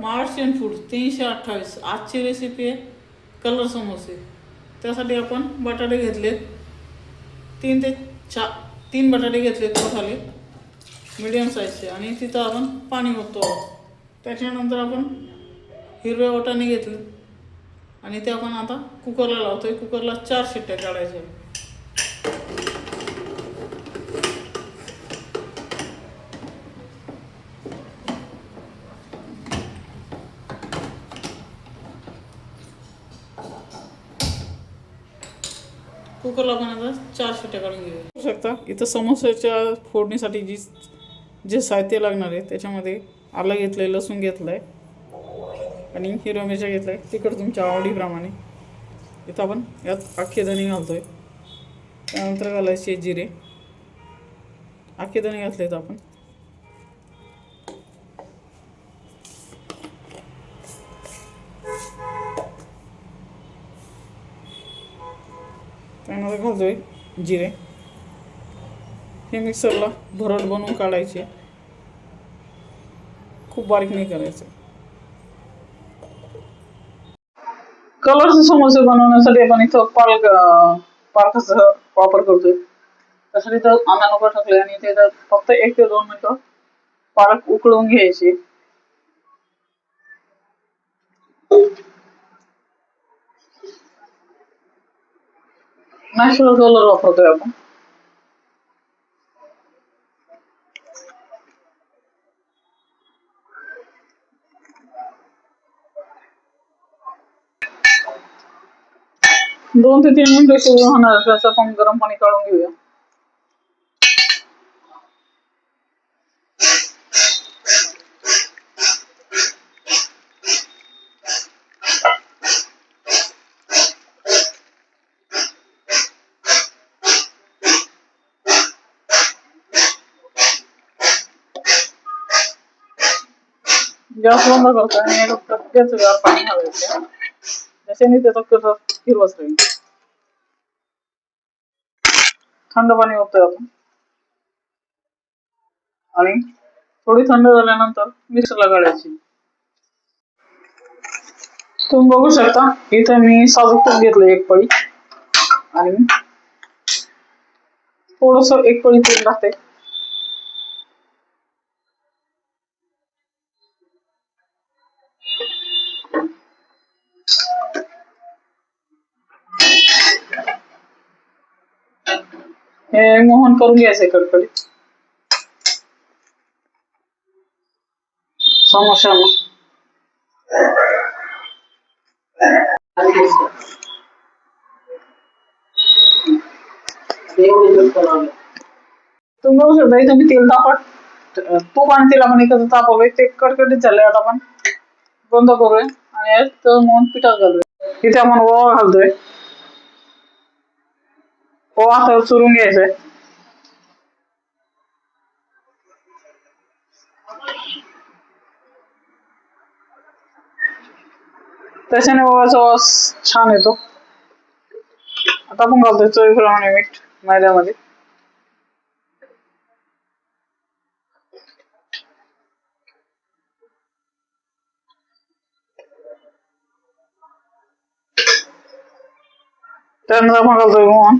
Maharashtrian food तीनशे अठ्ठावीस. आजची रेसिपी आहे कलर समोसे. त्यासाठी आपण बटाटे घेतले. तीन ते चा तीन बटाटे घेतले मसाले मिडियम साईजचे आणि तिथं आपण पाणी ओततो त्याच्यानंतर आपण हिरवे वाटाणे घेतले. आणि ते आपण आता कुकरला लावतो आहे कुकरला चार शिट्ट्या काढायच्या. कुकरला पण आता चार शिट्ट्या काढून घेऊया. शकता. इथं समोसाच्या फोडणीसाठी जी जे साहित्य लागणार आहे त्याच्यामध्ये आलं घेतलं आहे लसूण घेतलं आहे आणि हिरव्या मिरच्या घेतल्या. आहे तिखट तुमच्या आवडीप्रमाणे. इथं आपण यात अख्खे धणे घालतोय. त्यानंतर घालायचे जिरे. अख्खे धणे घातले आहेत आपण. त्यानंतर घालतोय जिरे. हे मिक्सरला भरड बनवून काढायचे. खूप बारीक नाही करायचं. कलरचे समोसे बनवण्यासाठी आपण इथं पालक पालकाचा वापर करतोय. त्यासाठी इथं आंबा नको टाकले आणि ते फक्त एक ते दोन मिनिटं पालक उकळून घ्यायचे. नॅचरल कलर वापरतोय आपण दोन ते तीन मिनिटं शिजून होणार त्याचं आपण गरम पाणी काढून घेऊया गॅस बंद करतो आणि याला प्रत्येक गार पाणी घालायचं त्याच्याने त्याचा कलर हिरवाच राहील थंड पाणी ओततोय आपण आणि थोडी थंड झाल्यानंतर मिक्सरला काढायची तुम्ही बघू शकता इथं मी साजूक तूप घेतलं एक पळी आणि थोडस एक पळी तेल टाकते मोहन करून घ्यायचंय कडकडीत समोसा तुम्ही बघू शकता इथं मी तेल तापट तूप आणि तेल आपण एकत्र तापवलंय ते कडकडीत झालंय आता आपण बंद करूया आणि यात मोहन पिठात घालूया इथे आपण ओवा घालतोय ओवा आता चुरून घ्यायचंय त्याच्याने ओव्याचा वास छान येतो आता आपण घालतोय चवीप्रमाणे मीठ मैद्यामध्ये त्यानंतर आपण घालतोय मोहन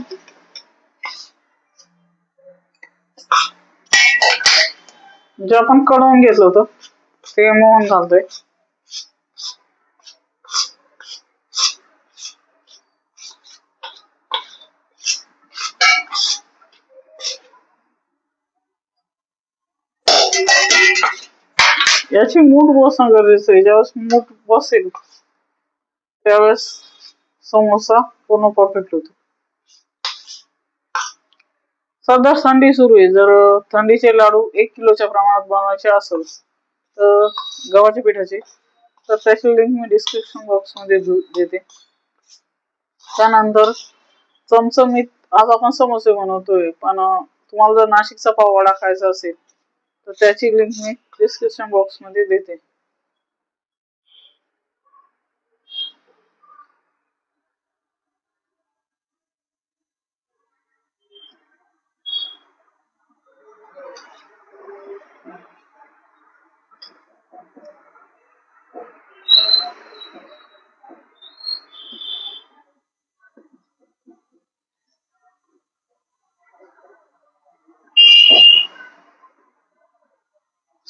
जे आपण कडवून घेतलं होतं ते मोहन घालतोय. याची मूठ बसणं गरजेचं आहे. ज्यावेळेस मूठ बसेल त्यावेळेस समोसा पूर्ण परफेक्ट होतो. सध्या थंडी सुरू आहे जर थंडीचे लाडू एक किलोच्या प्रमाणात बनवायचे असेल तर गव्हाच्या पिठाचे तर त्याची लिंक मी डिस्क्रिप्शन बॉक्समध्ये देते. त्यानंतर चमचमीत आज आपण समोसे बनवतोय पण तुम्हाला जर नाशिकचा पाव वडा खायचा असेल तर त्याची लिंक मी डिस्क्रिप्शन बॉक्समध्ये देते.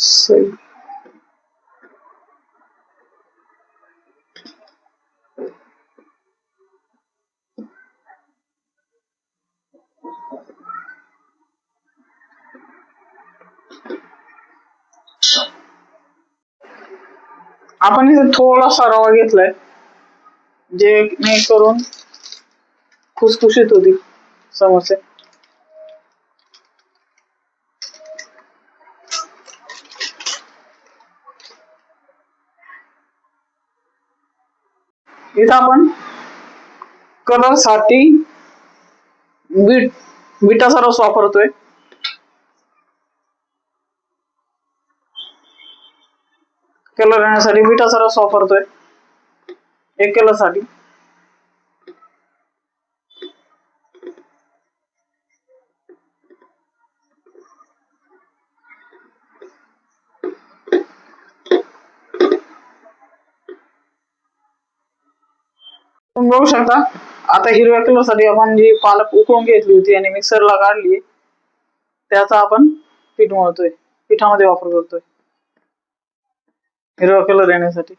सही आपण इथे थोडासा रवा घेतलाय. जे करून खुसखुशीत होती समोसे इथं आपण कलरसाठी बीट बीटाचा रस वापरतोय. कलर येण्यासाठी बीटाचा रस वापरतोय. एक कलर तुम्ही बघू शकता. आता हिरव्या कलरसाठी आपण जी पालक उकळून घेतली होती आणि मिक्सरला काढली त्याचा आपण पीठ मळतोय. पिठामध्ये वापर करतोय. हिरवा कलर येण्यासाठी.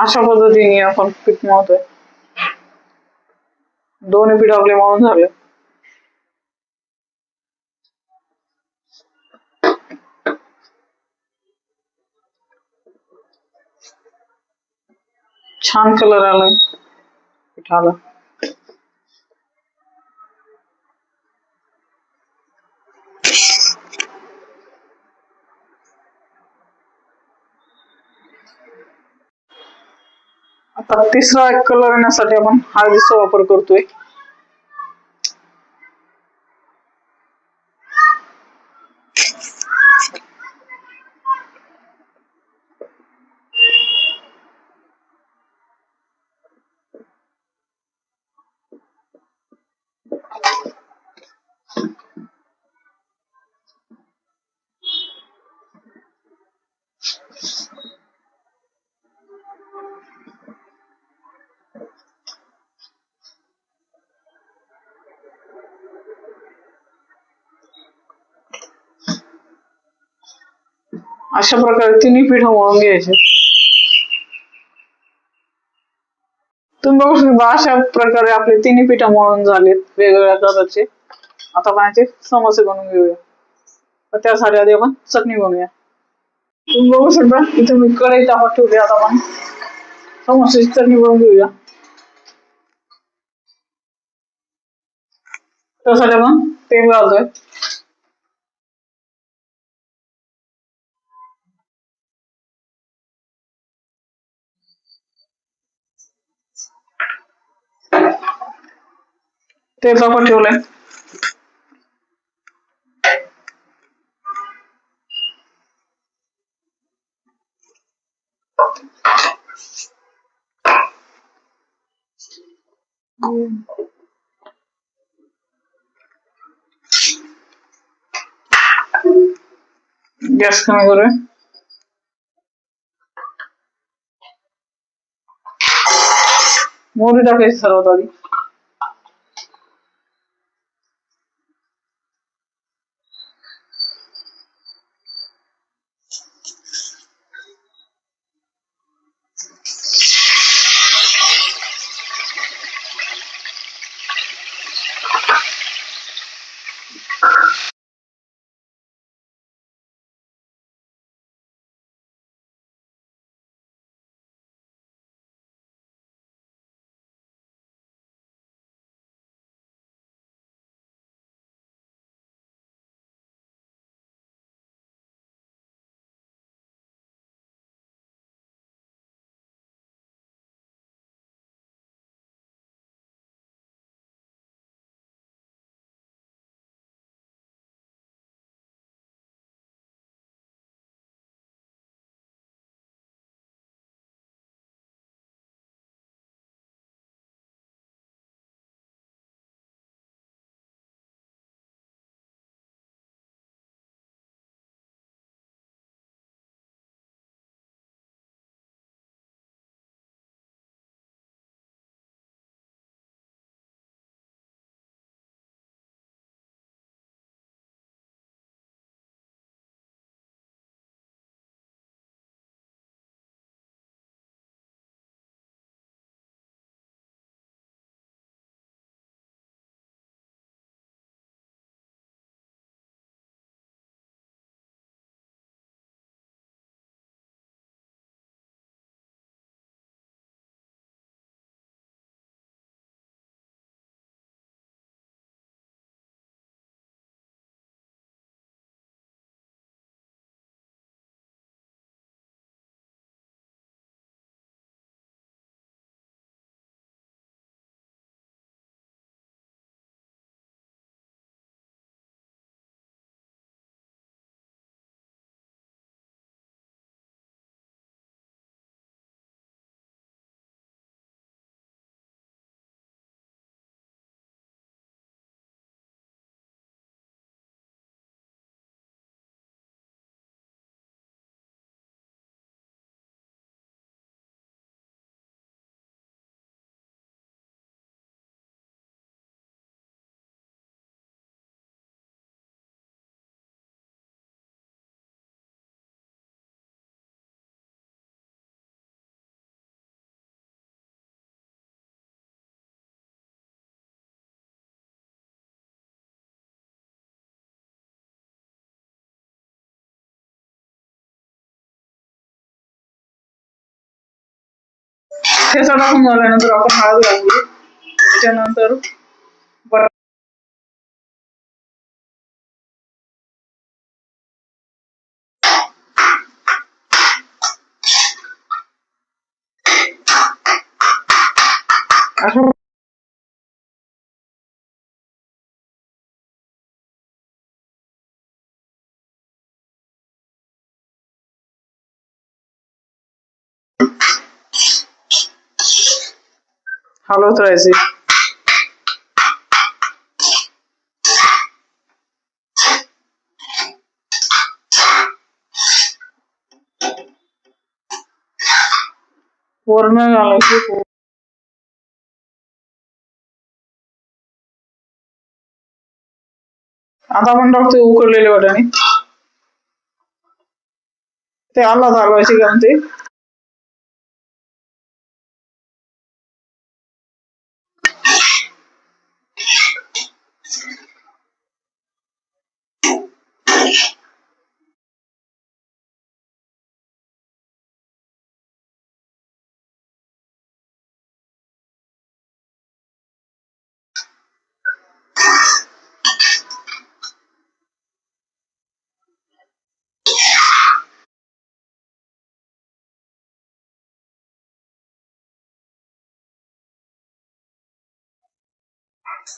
अशा पद्धतीने आपण पीठ मळतोय. दोन्ही पीठ आपले मळून झाले. छान कलर आलाय. पिठाला आता तिसरा एक कलर येण्यासाठी आपण हळदीचा वापर करतोय अशा प्रकारे तिन्ही पीठ मळून घ्यायचे. तुम्ही बघू शकता अशा प्रकारे आपले तिन्ही पीठ मळून झालेत वेगवेगळ्या प्रकारचे. आता पाण्याचे समोसे बनवून घेऊया. त्यासाठी आधी आपण चटणी बनवूया. तुम्ही बघू शकता इथे मी कढई तापत ठेवली आता आपण. समोस्याची चटणी बनवून घेऊया. त्यासाठी आपण तेल घालतोय. तेल तापत ठेवलंय गॅस कमी करूया मोहरी टाकायची सर्वात हे सगळं टाकून झाल्यानंतर आपण हळद घालू त्याच्यानंतर बट- असं हलवत राहायचे वर्ण घालायची आता आपण टाकतोय उकडलेले वाटाणे ते आला घालवायचे कारण ते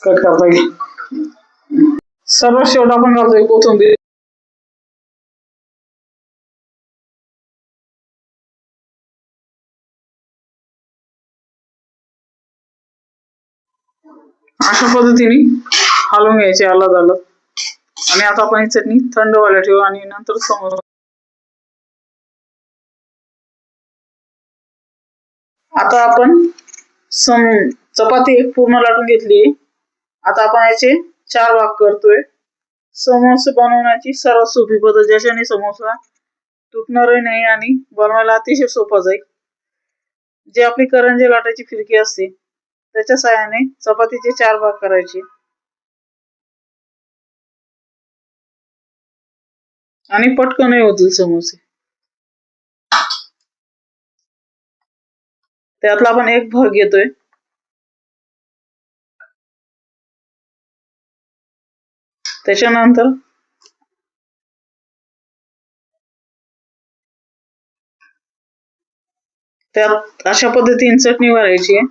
कट करता येईल सर्व शेवट आपण घालतोय कोथिंबीर अशा पद्धतीने हलवून घ्यायचे अलग अलग आणि आता आपण ही चटणी थंड व्हायला ठेवू आणि नंतर समोर आता आपण सम चपाती एक पूर्ण लाटून घेतली. आता आपण याचे चार भाग करतोय. समोसे बनवण्याची सर्वात सोपी पद्धत ज्याच्याने समोसा तुटणारही नाही आणि बनवायला अतिशय सोपा जाईल. जे आपली करंजी लाटायची फिरकी असते त्याच्या साहाय्याने चपातीचे चार भाग करायचे. आणि पटकनही होतील समोसे. त्यातला आपण एक भाग घेतोय. त्याच्यानंतर? त्यात अशा पद्धतीने चटणी भरायची. आहे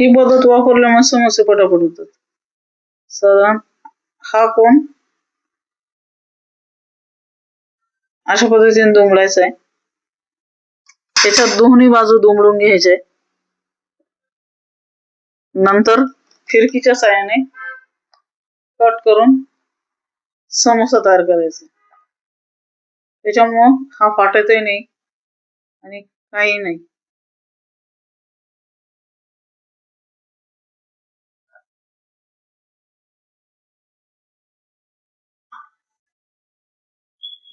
ही पद्धत वापरल्यामुळे समस्या पटापट होतात. साधारण हा कोण अशा पद्धतीने दुमडायचा आहे. त्याच्यात दोन्ही बाजू दुमडून घ्यायचे. नंतर फिरकीच्या साह्याने कट करून समोसा तयार करायचा. त्याच्यामुळं हा फाटतही नाही आणि काही नाही.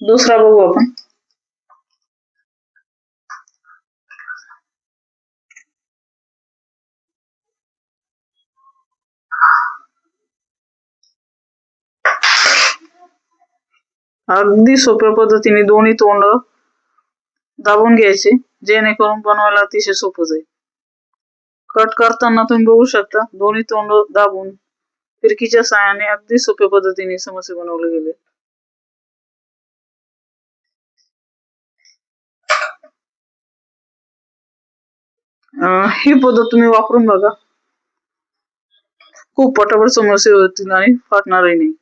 दुसरा बघू आपण. अगदी सोप्या पद्धतीने दोन्ही तोंड दाबून घ्यायचे. जेणेकरून बनवायला अतिशय सोपं जाईल. कट करताना तुम्ही बघू शकता दोन्ही तोंड दाबून फिरकीच्या साहाय्याने अगदी सोप्या पद्धतीने समोसे बनवले गेले. ही पद्धत तुम्ही वापरून बघा. खूप पटापट समोसे होतील आणि फाटणारही नाही.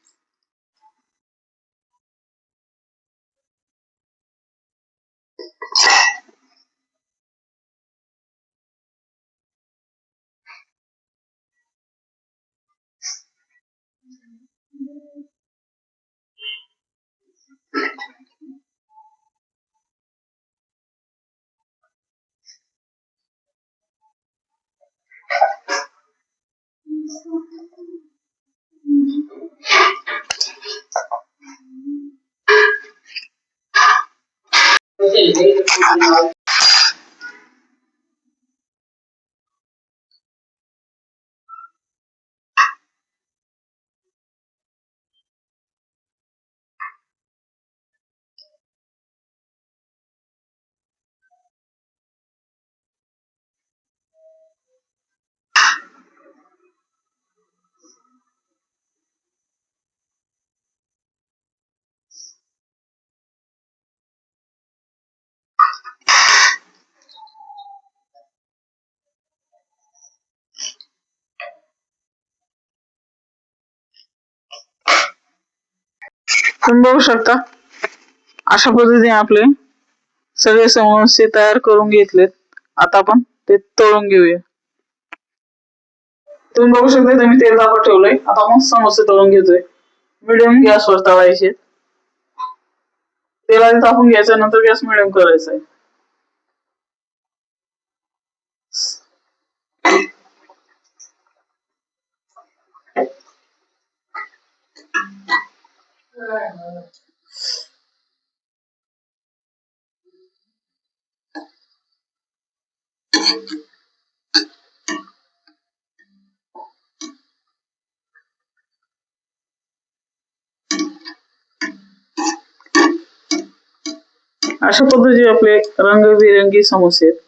तुम्ही बघू शकता. अशा पद्धतीने आपले सगळे समोसे तयार करून घेतलेत. आता आपण ते तळून घेऊया. तुम्ही बघू शकता मी तेल तापत ठेवलंय. आता आपण समोसे तळून घेतोय. मिडियम गॅसवर तळायचे. तेला आधी तापून घ्यायचं नंतर गॅस मिडियम करायचा आहे. अशा पद्धतीचे आपले रंगबिरंगी समोसे आहेत.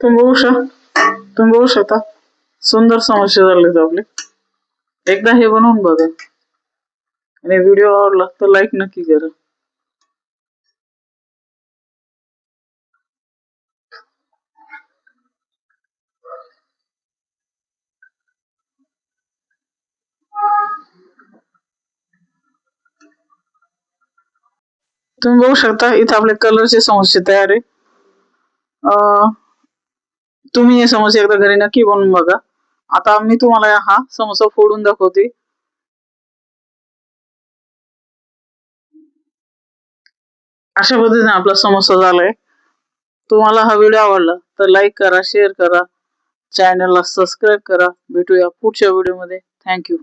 तुम्ही बघू शकता तुम्ही बघू शकता सुंदर समोसे झालेत आपले एकदा हे बनवून बघा आणि व्हिडिओ आवडला तर लाईक नक्की करा तुम्ही बघू शकता इथं आपले कलरचे समोसे तयार आहे तुम्ही हे समोसे एकदा घरी नक्की बनवून बघा. आता मी तुम्हाला हा समोसा फोडून दाखवते. अशा पद्धतीने आपला समोसा झालाय. तुम्हाला हा व्हिडिओ आवडला तर लाईक करा शेअर करा. चॅनलला सबस्क्राईब करा. भेटूया पुढच्या व्हिडिओमध्ये. थँक्यू.